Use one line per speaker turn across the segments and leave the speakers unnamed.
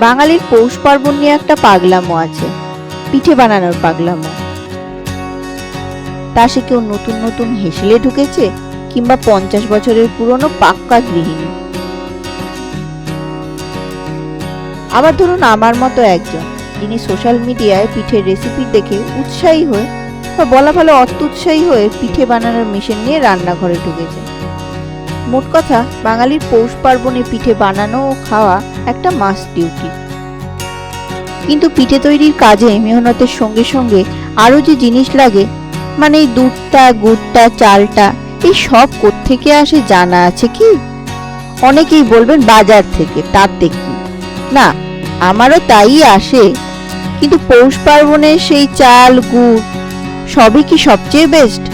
বাঙালির পৌষ পার্বণ নিয়ে একটা পাগলামো আছে। পিঠে বানানোর পাগলামো। তা সে কেউ নতুন নতুন হেসেলে ঢুকেছে কিংবা পঞ্চাশ বছরের পুরনো পাক্কা গৃহিণী। আবার ধরুন আমার মতো একজন, যিনি সোশ্যাল মিডিয়ায় পিঠের রেসিপি দেখে উৎসাহী হয়ে বা বলা ভালো অত্যুৎসাহী হয়ে পিঠে বানানোর মেশিন নিয়ে রান্নাঘরে ঢুকেছে মোট কথা, বাঙালির পৌষ পার্বণে পিঠে বানানো ও খাওয়া একটা মাস্ট ডিউটি কিন্তু পিঠে তৈরির কাজে মেহনতের সঙ্গে সঙ্গে আরও যে জিনিস লাগে মানে দুধটা, গুড়টা, চালটা, এই সব কোত্থেকে আসে জানা আছে কি? অনেকেই বলবেন বাজার থেকে, তাতে কি? না, আমারও তাই আসে। কিন্তু পৌষ পার্বণে সেই চাল, গুড়, সবই কি সবচেয়ে বেস্ট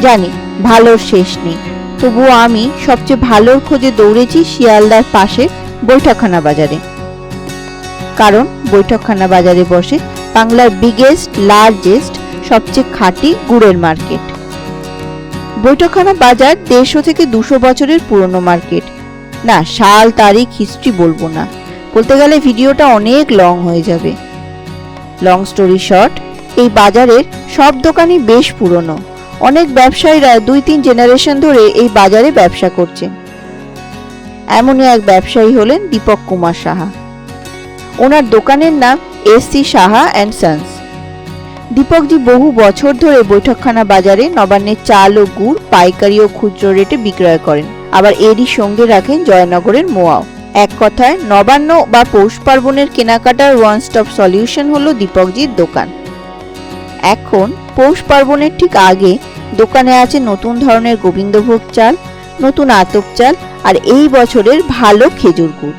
জানি, ভালোর শেষ নেই। তবুও আমি সবচেয়ে ভালোর খোঁজে দৌড়েছি শিয়ালদার পাশে বৈঠকখানা বাজারে। কারণ বৈঠকখানা বাজারে বসে বাংলার বিগেস্ট লার্জেস্ট সবচেয়ে খাঁটি গুড়ের মার্কেট বৈঠকখানা বাজার দেড়শো থেকে দুশো বছরের পুরনো মার্কেট না, সাল, তারিখ হিস্ট্রি বলব না। বলতে গেলে ভিডিওটা অনেক লং হয়ে যাবে। লং স্টোরি শর্ট এই বাজারের সব দোকানই বেশ পুরনো। অনেক ব্যবসায়ীরা দুই তিন জেনারেশন ধরে এই বাজারে ব্যবসা করছেন এমনই এক ব্যবসায়ী হলেন দীপক কুমার সাহা। ওনার দোকানের নাম S C Saha and sons. দীপকজি বহু বছর ধরে বৈঠকখানা বাজারে নবান্নের চাল ও গুড়, পাইকারি ও খুচরো রেটে বিক্রয় করেন। আবার এরই সঙ্গে রাখেন জয়নগরের মোয়াও। এক কথায়, নবান্ন বা পৌষ পার্বণের কেনাকাটার ওয়ান স্টপ সলিউশন হলো দীপকজির দোকান। এখন, পৌষ পার্বণের ঠিক আগে দোকানে আছে নতুন ধরনের গোবিন্দভোগ চাল নতুন আতপ চাল আর এই বছরের ভালো খেজুর গুড়।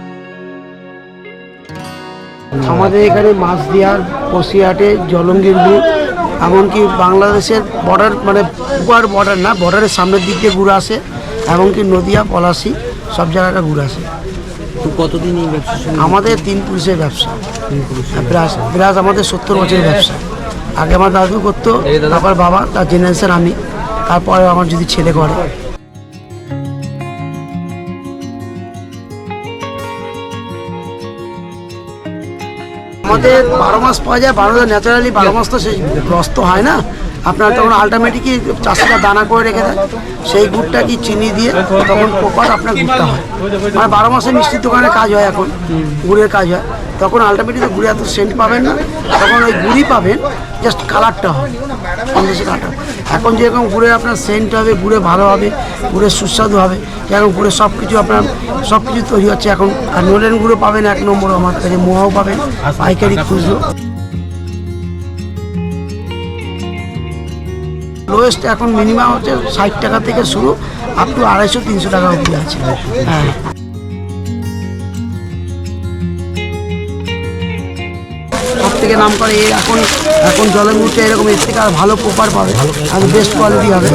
আমাদের এখানে মাছ দিয়ার বসিরহাটে জলঙ্গির গুড় এমনকি বাংলাদেশের বর্ডার মানে পুয়ার বর্ডার না বর্ডারের সামনের দিক দিয়ে গুড় আসে এমনকি নদিয়া পলাশি সব জায়গাটা গুড় আসে।
কতদিন এই ব্যবসার সঙ্গে
আমাদের তিন পুরুষের ব্যবসা। ব্রাস ব্রাস আমাদের সত্তর বছরের ব্যবসা। আগে আমার দাদু করতো তারপর বাবা তার জেনারেশন আমি। তারপরে আমার যদি ছেলে করে। আমাদের বারো মাস পাওয়া যায় বারো ন্যাচারালি বারো মাস তো সেই রস তো হয় না। আপনার তখন আলটিমেটলি চাষিরা দানা করে রেখে দেয়? সেই গুড়টা কি চিনি দিয়ে তখন প্রপার আপনার গুড়টা হয়। মানে বারো মাসে মিষ্টির দোকানে কাজ হয় এখন গুড়ের কাজ হয়। তখন আলটিমেটলি গুড়ে এত সেন্ট পাবেন না, তখন ওই গুড়ই পাবেন জাস্ট কালারটা হবে বেশি কালারটা এখন যেরকম গুড়ে আপনার সেন্ট হবে, গুড়ে ভালো হবে গুড়ের সুস্বাদু হবে, যেরকম গুড়ে সব কিছু আপনার সব কিছু তৈরি হচ্ছে এখন। আর নোলেন গুঁড়ো পাবেন এক নম্বর, আমার কাছে মোয়াও পাবেন, পাইকারি খুচরো। লোয়েস্ট এখন মিনিমাম হচ্ছে ষাট টাকা থেকে শুরু আপ টু আড়াইশো, তিনশো টাকা অবধি আছে। হ্যাঁ। সব থেকে নাম করে এখন এখন জলের মুখে এরকম এর থেকে আর ভালো প্রপার পাবে। আর বেস্ট কোয়ালিটি হবে।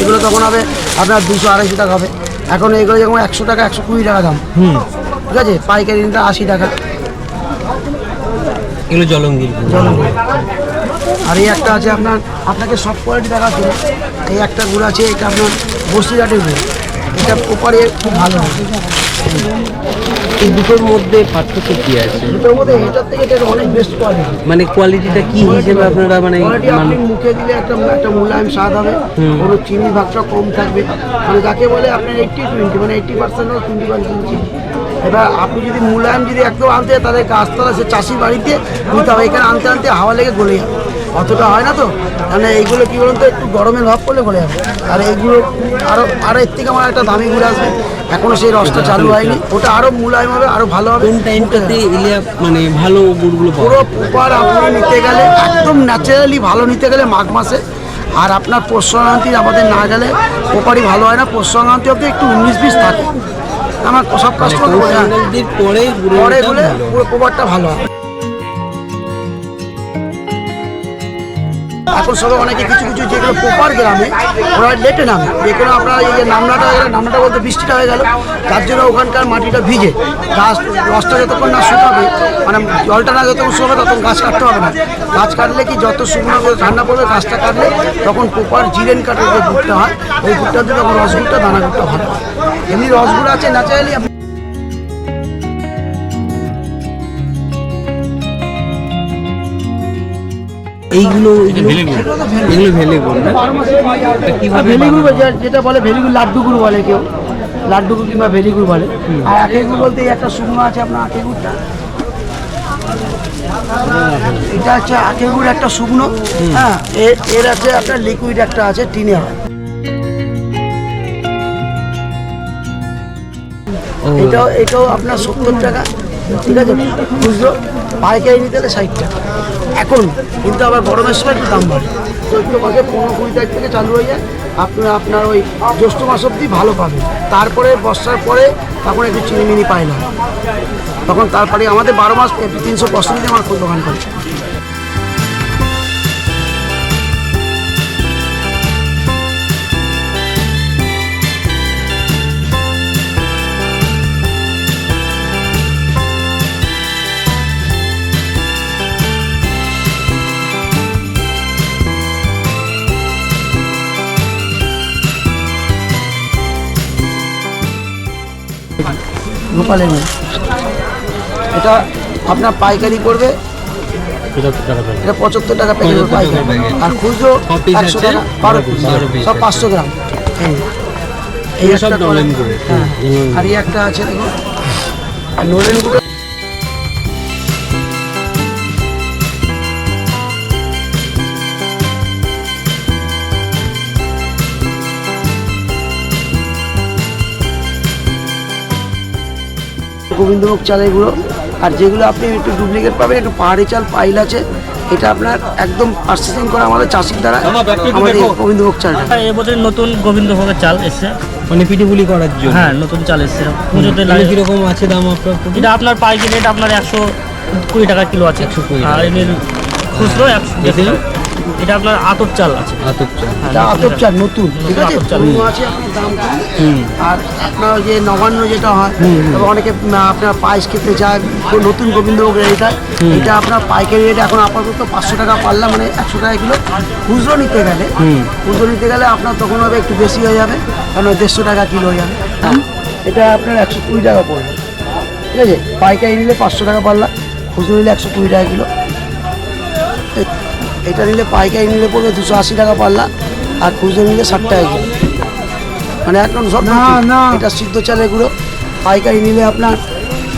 এগুলো তখন হবে আপনার দুশো আড়াইশো টাকা হবে। এখন এগুলো যেমন একশো টাকা একশো কুড়ি টাকা দাম। ঠিক আছে? পাইকারি নিতে আশি টাকা।
এগুলো জলঙ্গির। গুড়।
জলঙ্গি আর এই একটা আছে আপনার আপনাকে সব কোয়ালিটি দেখাচ্ছে। এই একটা গুড় আছে এটা আপনার বসিরহাটের গুড়। এটা প্রপারে খুব ভালো হবে।
এই দুটোর মধ্যে পার্থক্য কি আছে?
দুটোর মধ্যে এটার থেকে এটা অনেক বেস্ট কোয়ালিটি
মানে কোয়ালিটিটা কি হিসেবে আপনারা মানে
আপনি
মানে-
মুখে দিলে একটা একটা মোলায়েম স্বাদ হবে কোনো চিনি ভাগটা কম থাকবে। মানে যাকে বলে আপনার এইটটি টোয়েন্টি মানে এইটটি পার্সেন্ট টোয়েন্টি পার্সেন্ট চিনি। এবার আপনি যদি মুলায়ম যদি একদম আনতে তাহলে গাছতলা সে চাষির বাড়িতে নিতে হবে। এখানে আনতে আনতে হাওয়া লেগে গলে যাবে। অতটা হয় না তো। মানে এইগুলো কী বলুন তো একটু গরমের ভাব করলে গলে যাবে। আর এইগুলো আরও আরও এর থেকে আমার একটা দামি গুলো আসবে। এখনও সেই রসটা চালু হয়নি। ওটা আরও মুলায়ম হবে আরও ভালো হবে।
কোন টাইমটাতে এলে মানে ভালো গুড়গুলো
পুরো? প্রপার আপনি নিতে গেলে একদম ন্যাচারালি ভালো নিতে গেলে মাঘ মাসে। আর আপনার পৌষ সংক্রান্তি আমাদের না গেলে প্রপারই ভালো হয় না। পৌষ সংক্রান্তি অব্দি একটু উনিশ বিশ থাকে। আমার সব কাস্টমার
পৌষ সংক্রান্তির পরে
পরে
ভালো।
পুরো প্রপারটা ভালো হয় এখন সবাই অনেকে কিছু কিছু যেগুলো প্রপার গ্রামে ওরা লেটে নামে। যে কোনো আপনার এই যে নামনাটা হয়ে গেল নামনাটা বলতে বৃষ্টিটা হয়ে গেল তার জন্য ওখানকার মাটিটা ভিজে। গাছ রসটা যতক্ষণ না শুকাবে মানে জলটা না যতক্ষণ শুকাবে ততক্ষণ গাছ কাটতে হবে না। গাছ কাটলে কি যত শুকনো হবে, ঠান্ডা পড়বে গাছটা কাটলে তখন প্রপার জিরেন কাঠের যে গুড়টা হয় ওই গুড়টা দিয়ে তখন রসগুড়টা দানা গুড়টা ভালো হয়। এমনি রসগুলো আছে ন্যাচারালি
এইগুলো এগুলো এগুলো না? হয়?
যেটা বলে ভেলিগুড় লাড্ডু বলে কেউ। লাড্ডুগুড় কিংবা ভেলিগুড় বলে। আর আখে বলতে একটা শুকনো আছে আপনার আখে গুড়টা এটা হচ্ছে আখে গুড় একটা শুকনো। হ্যাঁ এর এর আছে আপনার লিকুইড একটা আছে টিনে হয় এটাও এটাও আপনার সত্তর টাকা। ঠিক আছে? খুচরো পাইকারি নিতে হলে ষাট টাকা। এখন, কিন্তু আবার গরমের সময় একটু দাম বাড়ে। চৈত্র মাসে পনেরো কুড়ি তারিখ থেকে চালু হয়ে যায়। আপনার আপনার ওই জ্যৈষ্ঠ মাস অব্দি ভালো পাবেন। তারপরে বর্ষার পরে তখন একটু চিনিমিনি পায় না। তখন তারপরে আমাদের বারো মাস, তিনশো পঁয়ষট্টি আমার দোকান করে। গোপালের মেয়ে। এটা আপনার পাইকারি করবে এটা পঁচাত্তর টাকা প্যাকেট পাইকারি। আর খুচরো একশো টাকা বারো সব পাঁচশো গ্রাম। এই একটা। হ্যাঁ। আর এই একটা আছে দেখুন। আর নলেন গুঁড়ো গোবিন্দভোগ চালের গুঁড়ো। আর যেগুলো আপনি একটু ডুপ্লিকেট পাবেন একটু পাহাড়ি চাল পাইল আছে এটা আপনার একদম প্রসেসিং করা আমাদের চাষির দ্বারা আমাদের গোবিন্দভোগ চালটা
হ্যাঁ, এবছর নতুন গোবিন্দভোগের চাল এসছে।
মানে পিঠেপুলি করার জন্য।
হ্যাঁ নতুন চাল এসছে। পুজোতে লাগে
কীরকম আছে দাম আপনার?
এটা আপনার পাইকারি রেট আপনার একশো কুড়ি টাকা কিলো আছে।
120
আর এমনি খুচরো একশো। এটা আপনার আতর চাল আছে।
আতপ চা।
হ্যাঁ,
আতপ চাল নতুন। ঠিক আছে?
আতপ চাল।
আছে আপনার দাম কম। আর আপনার ওই যে নবান্ন যেটা হয় অনেকে আপনার পায়েস খেতে চায় নতুন গোবিন্দভোগ এটা এটা আপনার পাইকারি রেট এখন আপাতত পাঁচশো টাকা পারলাম মানে একশো টাকা কিলো। খুচরো নিতে গেলে খুচরো নিতে গেলে আপনার তখন হবে একটু বেশি হয়ে যাবে কারণ দেড়শো টাকা কিলো হয়ে যাবে। হ্যাঁ এটা আপনার একশো কুড়ি টাকা পড়বে। ঠিক আছে? পাইকারি নিলে পাঁচশো টাকা পারলাম খুচরো নিলে একশো কুড়ি টাকা কিলো। এটা নিলে পাইকারি নিলে পড়বে দুশো আশি টাকা পারলা আর খুচরো নিলে ষাট টাকা কিলো। মানে একদম সব না এটা সিদ্ধ চালের গুঁড়ো পাইকারি নিলে আপনার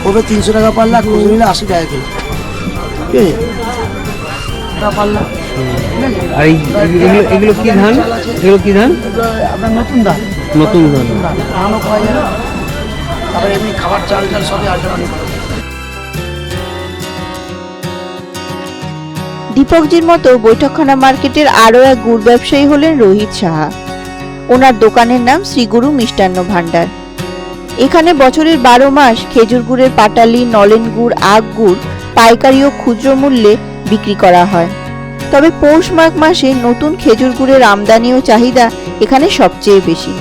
পড়বে তিনশো টাকা পাল্লা খুচরো নিলে আশি টাকা কিলো। ঠিক আছে? পাল্লা।
আর এগুলো এগুলো কি ধান? এগুলো কি ধান?
আপনার নতুন দাম
নতুন ধান।
ধানও পাওয়া যায় না। তারপরে এমনি খাবার চাল চাল সবই আছে
দীপকজির মতো বৈঠকখানা মার্কেটের আরও এক গুড় ব্যবসায়ী হলেন রোহিত সাহা। ওনার দোকানের নাম শ্রীগুরু মিষ্টান্ন ভাণ্ডার। এখানে বছরের বারো মাস খেজুর গুড়ের পাটালি, নলেন গুড়, আখ গুড়, পাইকারি ও খুচরো মূল্যে বিক্রি করা হয়। তবে পৌষ মাঘ মাসে নতুন খেজুর গুড়ের আমদানি ও চাহিদা এখানে সবচেয়ে বেশি।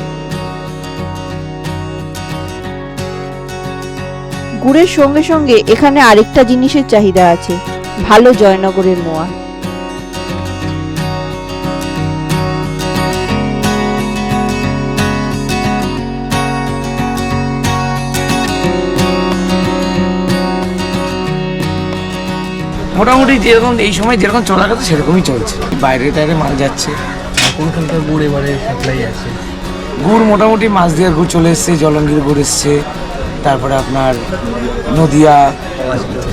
গুড়ের সঙ্গে সঙ্গে এখানে আরেকটা জিনিসের চাহিদা আছে। ভালো জয়নগরের মোয়া।
মোটামুটি যেরকম এই সময় যেরকম চলার কথা সেরকমই চলছে। বাইরে টাইরে মাল যাচ্ছে
কোনখানকার গুড় এবারে সাপ্লাই আছে?
গুড় মোটামুটি মাছ দেওয়ার গুড় চলে এসছে জলঙ্গির গুড় এসছে তারপরে আপনার নদিয়া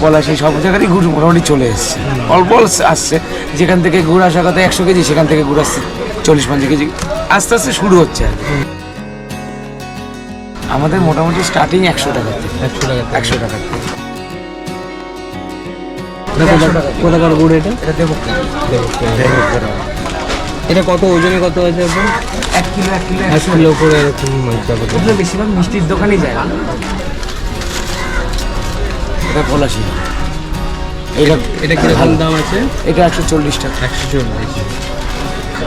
পলাশি সব জায়গারই গুড় মোটামুটি চলে এসছে। অল্প অল্প আসছে। যেখান থেকে গুড় আসার কথা একশো কেজি সেখান থেকে গুড় আসছে চল্লিশ পঞ্চাশ কেজি। আস্তে আস্তে শুরু হচ্ছে আর আমাদের মোটামুটি স্টার্টিং একশো টাকা থেকে।
একশো টাকা
একশো টাকা
এটা কোথাকার- কোথাকার গুড় এটা?
এটা দেবো
এটা কত ওজনে কত আছে এখন
এক কিলো এক কিলো
এক কিলো করে এরকম
ওগুলো বেশিরভাগ মিষ্টির দোকানেই যায় এটা পলাশি। এটা
এটা কীরকম দাম আছে?
এটা একশো চল্লিশ টাকা।
একশো চল্লিশ।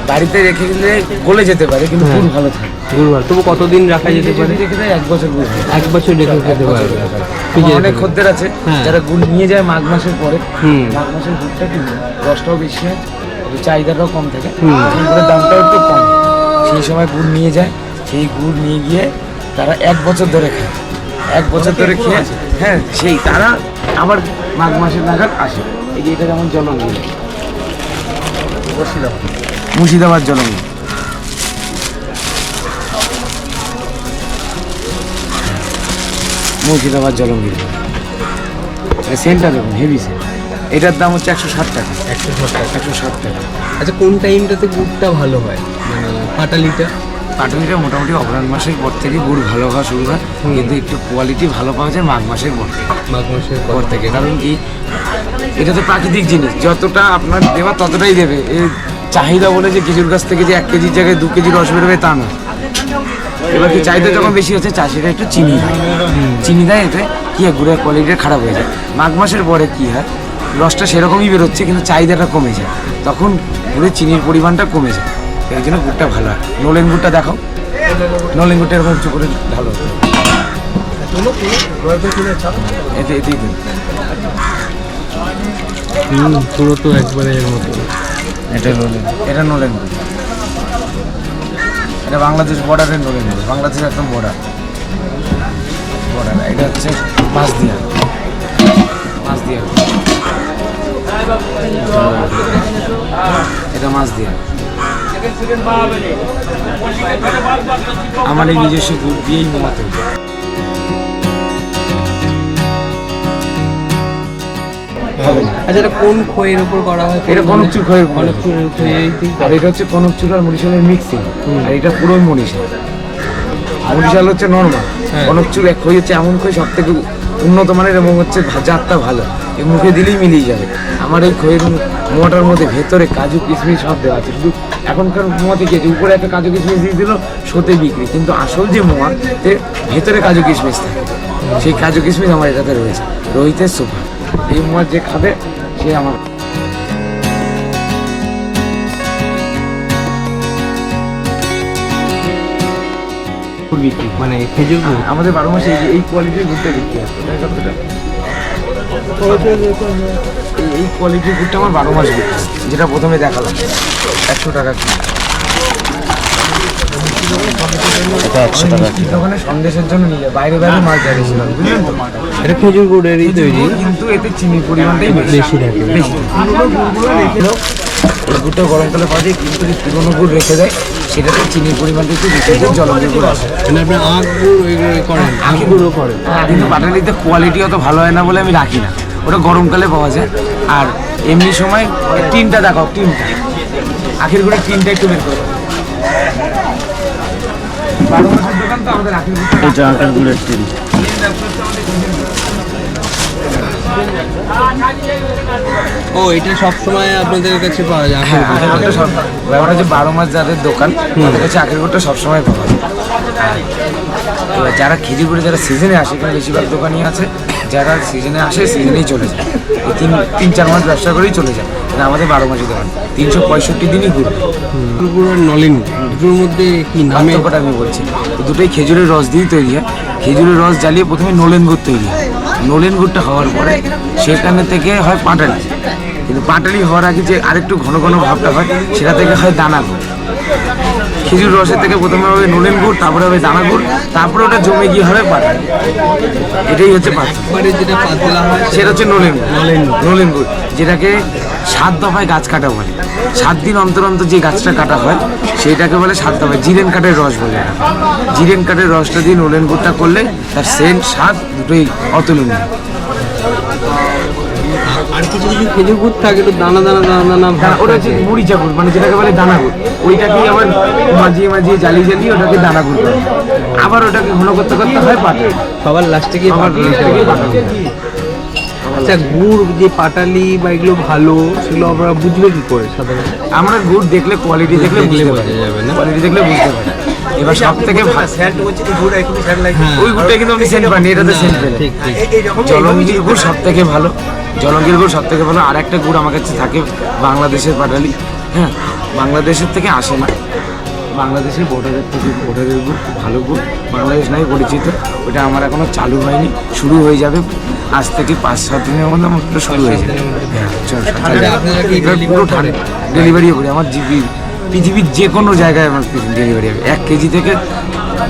বাড়িতে রেখে দিলে গলে যেতে পারে কিন্তু
হ্যাঁ।
গুড় ভালো থাকে।
গুড় ভালো। তবু কতদিন রাখা যেতে পারে?
রেখে দেয় এক বছর
এক বছর রেখে
আমার
ফ্রিজে
অনেক খদ্দের আছে
হ্যাঁ।
যারা গুড় নিয়ে যায় মাঘ মাসের পরে।
হুম।
মাঘ মাসের গুড়টা কিন্তু রসটাও বেশি হয় চাহিদাটাও কম থাকে। দামটাও একটু কম। সেই সময় গুড় নিয়ে যায় সেই গুড় নিয়ে গিয়ে তারা এক বছর ধরে খায়। এক বছর ধরে খেয়ে হ্যাঁ সেই তারা আবার মাঘ মাসের নাগাদ আসে। এই যে এটা যেমন জলঙ্গি। মুর্শিদাবাদ জলঙ্গি। মুর্শিদাবাদ জলঙ্গির সেন্টটা দেখুন হেভি সেন্ট। এটার দাম হচ্ছে একশো ষাট টাকা।
একশো টাকা।
একশো ষাট টাকা।
আচ্ছা কোন টাইমটাতে গুড়টা ভালো হয়? মানে পাটালিটা?
পাটালিটা মোটামুটি অগ্রহণ মাসের পর থেকে গুড় ভালো হওয়া শুরু হয় কিন্তু একটু কোয়ালিটি ভালো পাওয়া যায় মাঘ মাসের পর থেকে।
মাঘ মাসের পর
পর থেকে কারণ কি এটা তো প্রাকৃতিক জিনিস যতটা আপনার দেওয়া ততটাই দেবে। এই চাহিদা বলে যে খেজুর গাছ থেকে যে এক কেজির জায়গায় দু কেজি রস বেরোবে তা না। এবার কি চাহিদা যখন বেশি হচ্ছে চাষিরা একটু চিনি দেয়। চিনি দেয় এতে কি হয় গুড়ের কোয়ালিটিটা খারাপ হয়ে যায়। মাঘ মাসের পরে কি হয় রসটা সেরকমই বেরোচ্ছে কিন্তু চাহিদাটা কমে যায়। তখন গুড়ের চিনির পরিমাণটা কমে যায়। এই জন্য গুড়টা ভালো হয়। নলেন গুড়টা দেখো নলেন গুড়টা এরকম উঁচু করে ভালো এতে এতেই দিন
হুম পুরো তো একবারে এর মতো।
এটা নলেন। এটা নলেন গুড় এটা বাংলাদেশ বর্ডারের নলেন গুড় বাংলাদেশের একদম বর্ডার। বর্ডার। এটা হচ্ছে মাছ দিয়া মাছ দিয়া এটা মাছ দিয়া আমার এই নিজস্ব গুড় দিয়েই মোয়া তৈরি
আচ্ছা এটা কোন খইয়ের উপর করা হয়?
এটা কনকচুর খইয়ের
কনকচুর
আর এটা হচ্ছে কনকচুর আর মরিশালের মিক্সিং আর এটা পুরোই মরিশাল মরিশাল হচ্ছে নর্মাল
হ্যাঁ।
কনকচুর এক খই হচ্ছে এমন খই সব থেকে উন্নত মানের এবং হচ্ছে জাতটা ভালো। এই মুখে দিলেই মিলিয়ে যাবে। আমার এই খইয়ের মোয়াটার মধ্যে ভেতরে কাজু কিশমিশ সব দেওয়া আছে। শুধু এখনকার মোয়াতে কি উপরে একটা কাজু কিশমিশ দিয়ে দিল সতে বিক্রি। কিন্তু আসল যে মোয়া তে ভেতরে কাজু কিশমিশ থাকে সেই কাজু কিশমিশ আমার এটাতে রয়েছে। রোহিতের সুপার এই মোয়া যে খাবে সে আমার বিক্রি
মানে খেজুর
আমাদের বারো মাসে এই- কোয়ালিটির গুড়টা বিক্রি কতটা? এই- এই কোয়ালিটির গুড়টা আমার বারো মাস বিক্রি যেটা প্রথমে দেখালাম। একশো টাকা কিলো একশো টাকা দোকানে সন্দেশের জন্য নিলে বাইরে বাইরে মাছ যায় বুঝলেন তো?
এটা খেজুর গুড়েরই তৈরি।
কিন্তু এতে চিনির পরিমাণটাই বেশি।
বেশি থাকে।
বেশি। গুড়গুলো রেখে দাও। এই গুড়টা গরমকালে পাওয়া যায় কিন্তু যদি পুরোনো গুড় রেখে দেয় সেটাতে চিনির পরিমাণটা একটু বেশি দিয়ে জলের গুড় আসে।
মানে আপনি আখ গুড় করেন? আখ গুঁড়ো করেন।
কিন্তু পাটালিতে কোয়ালিটি অত ভালো হয় না বলে আমি রাখি না। ওটা গরমকালে পাওয়া যায়। আর এমনি সময় টিনটা দেখাও টিনটা আখের গুড়ের টিনটা একটু বের করো। বারো মাসের দোকান তো আমাদের আখের গুড়টা।
এটা আঁকার গুড়ের টিন
ও এটা সব সময় আপনাদের কাছে পাওয়া যায়
হ্যাঁ, আখের গুড়টা সব ব্যাপারটা হচ্ছে বারো মাস যাদের দোকান তাদের কাছে আখের গুড়টা সবসময় পাওয়া যায়। এবার যারা খেজুর গুড়ে যারা সিজনে আসে এখানে বেশিরভাগ দোকানই আছে। যারা সিজনে আসে সিজনেই চলে যায়। এই তিন তিন চার মাস ব্যবসা করেই চলে যায়। এটা আমাদের বারো মাসের দোকান। তিনশো পঁয়ষট্টি দিনই ঘুরবে
খেজুর গুড় আর নলেন গুড়। দুটোর মধ্যে কি নামে?
আমি বলছি। দুটোই খেজুরের রস দিয়েই তৈরি হয়। খেজুরের রস জ্বালিয়ে প্রথমে নলেন গুড় তৈরি হয়। নলেন গুড়টা হওয়ার পরে সেখানে থেকে হয় পাটালি। কিন্তু পাটালি হওয়ার আগে যে আরেকটু ঘন ঘন ভাবটা হয় সেটা থেকে হয় দানা গুড় খেজুর রসের থেকে প্রথমে হবে নলেন গুড় তারপরে হবে দানা গুড় তারপরে ওটা জমে গিয়ে হবে পাটালি। এটাই হচ্ছে পাটালি।
একবারে যেটা পাতলা হয়
সেটা হচ্ছে নলেন।
নলেন গুড়
যেটাকে সাত দফায় গাছ কাটা বলে। সাত দিন অন্তর অন্তর যে গাছটা কাটা হয় সেটাকে বলে সাত দফায় জিরেন কাঠের রস বলে জিরেন কাঠের রসটা দিয়ে নলেন গুড়টা করলে তার সেন্ট স্বাদ দুটোই অতুলনীয়।
আর কিছু কিছু খেজুর গুড় থাকে একটু দানা দানা দানা দানা
ওটা হচ্ছে গুড় মানে যেটাকে বলে দানা গুড়। ওইটাকেই আবার মাঝিয়ে মাঝিয়ে জ্বালিয়ে জ্বালিয়ে ওটাকে দানা গুড় করে আবার ওটাকে ঘন করতে করতে হয় পাটে।
সবার লাস্টে গিয়ে আচ্ছা গুড় যে পাটালি বা এগুলো ভালো সেগুলো আপনারা বুঝবে কি করে সাধারণত?
আমরা গুড় দেখলে কোয়ালিটি দেখলে বুঝতে
বোঝা
পারি।
যাবে না?
কোয়ালিটি দেখলে বুঝতে পারি। এবার সব থেকে ভালো
হ্যাঁ
ওই গুড়টা কিন্তু আপনি সেন্ট পাননি এটাতে সেন্ট
ঠিক
জলঙ্গির গুড় সব থেকে ভালো। জলঙ্গির গুড় সব থেকে ভালো। আর একটা গুড় আমার কাছে থাকে বাংলাদেশের পাটালি। হ্যাঁ বাংলাদেশের থেকে আসে না। বাংলাদেশের ভোটারের থেকে ভোটারের গ্রুপ খুব ভালো গ্রুপ বাংলাদেশ নাই পরিচিত। ওটা আমার এখনও চালু হয়নি শুরু হয়ে যাবে আজ থেকে পাঁচ সাত দিনের মধ্যে আমার পুরো শুরু হয়ে যাবে। হ্যাঁ, পুরো? ঠান্ডা। ডেলিভারিও করি আমার জিপি পৃথিবীর যে কোনো জায়গায় আমার ডেলিভারি হবে। এক কেজি থেকে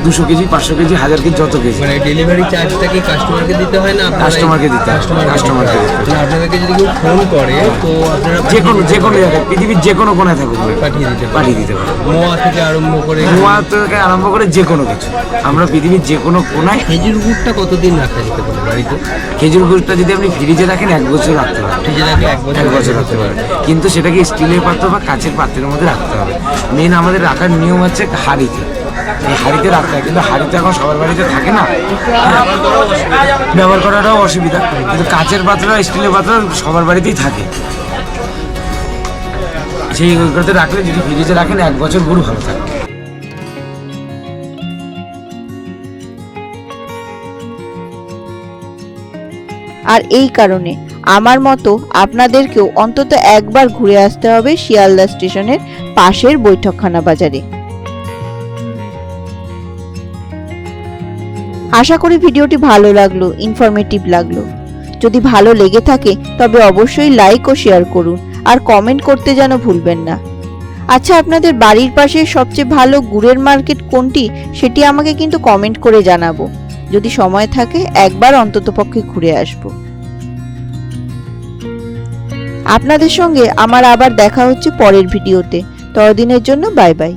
দুশো কেজি পাঁচশো কেজি হাজার কেজি যত কেজি।
মানে ডেলিভারি চার্জটা কি কাস্টমারকে দিতে হয় না
কাস্টমারকে দিতে হয়।
কাস্টমারকে দিতে আপনাদেরকে যদি কেউ ফোন করে তো আপনারা
যে কোনো যে কোনো জায়গায় পৃথিবীর যে কোনো কোনায় থাকুক
পাঠিয়ে দিতে
পাঠিয়ে দিতে পারে
মোয়া থেকে আরম্ভ করে
গোয়া থেকে আরম্ভ করে যে কোনো কিছু। আমরা পৃথিবীর যে কোনো কোনায়
খেজুর গুড়টা কতদিন রাখা যেতে পারে বাড়িতে?
খেজুর গুড়টা যদি আপনি ফ্রিজে রাখেন এক বছর রাখতে পারেন
ফ্রিজে রাখলে এক বছর
রাখতে পারেন কিন্তু সেটাকে স্টিলের পাত্র বা কাচের পাত্রের মধ্যে রাখতে হবে। মেন আমাদের রাখার নিয়ম হচ্ছে হাঁড়িতে। হাঁড়িতে রাখতে হয়, কিন্তু হাঁড়িতে এখন সবার বাড়িতে থাকে না। ব্যবহার করাটাও অসুবিধা, কিন্তু কাচের পাত্র স্টিলের পাত্র সবার বাড়িতেই থাকে। সেই ওইগুলোতে রাখলে যদি ফ্রিজে রাখেন, এক বছর গুড় ভালো থাকে।
আর এই কারণে আমার মতো আপনাদেরকেও অন্তত একবার ঘুরে আসতে হবে শিয়ালদা স্টেশনের পাশের বৈঠকখানা বাজারে। আশা করি ভিডিওটি ভালো লাগল ইনফরমেটিভ লাগল। যদি ভালো লেগে থাকে, তবে অবশ্যই লাইক ও শেয়ার করুন, আর কমেন্ট করতে যেন ভুলবেন না। আচ্ছা আপনাদের বাড়ির পাশে সবচেয়ে ভালো গুড়ের মার্কেট কোনটি, সেটি আমাকে কিন্তু কমেন্ট করে জানাব। যদি সময় থাকে, একবার অন্ততপক্ষে ঘুরে আসব। আপনাদের সঙ্গে আমার আবার দেখা হচ্ছে পরের ভিডিওতে। ততদিনের জন্য বাই বাই